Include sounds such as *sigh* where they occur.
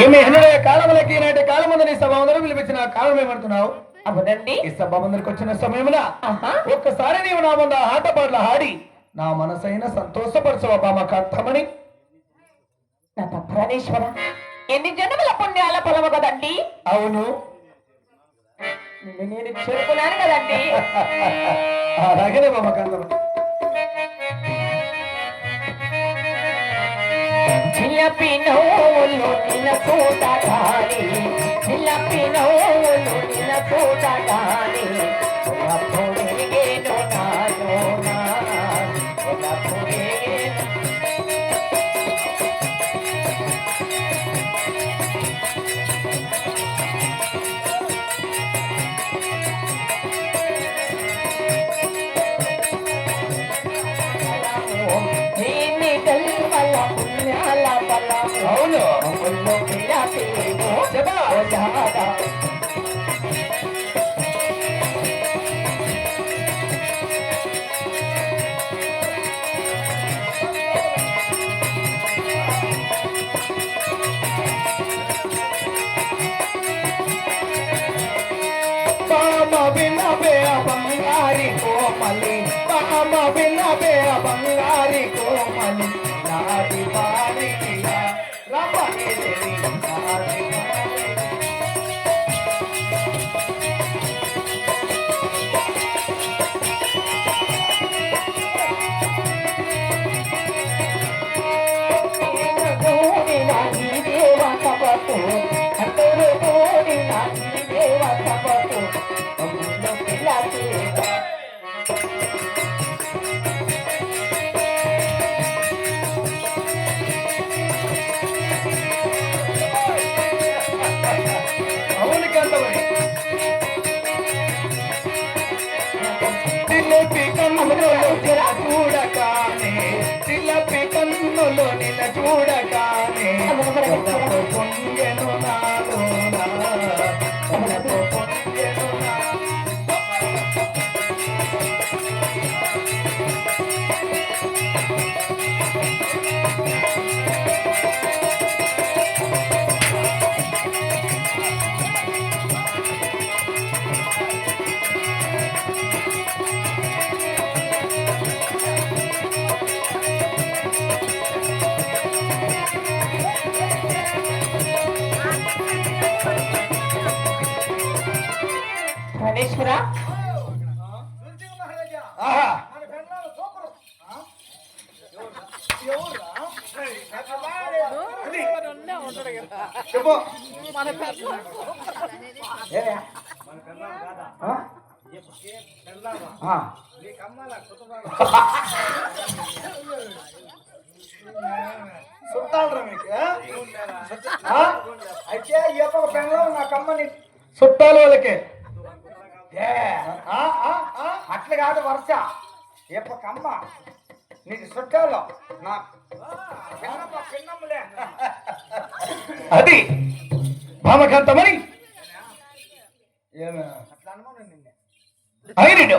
ఈమె ఎన్నడే కాలములకి ఈనాటి కాలమందని సభావందరూ పిలిపించిన కాలం ఏమంటున్నావు అవునండి ఈ వచ్చిన సమయమున. ఒక్కసారి నీవు నా ముందు ఆటపాట్ల ఆడి నా మనసైన సంతోషపరచవ బామకార్థమని నా ప్రాణేశ్వర ఎన్ని జన్మల పుణ్యాల పొలవ కదండి? అవును. నేను చేరుకున్నాను కదండి. *laughs* न सोटा दाल पिनो लोन होटा दाल అవును ఒళ్ళు పిల్లపేమో చెప్పా. ఓజాదా. బామ వినబే బంగారి కోమలి బామ వినబే బంగారి కోమలి నాది బారికిలా தேவி అవును తిలపి కన్నులో నిల చూడగానే తిలపి కన్నులో నిల చూడగానే చెప్పు. చుట్టాలరా మీకు? అయితే ఈ యొక్క పెన్లో నా కమ్మని. చుట్టాల వాళ్ళకి. అట్లా కాదు వరుస. ఎప్ప కమ్మ నీకు చుట్టాలు నా. అది భామకాంతమని అయినడు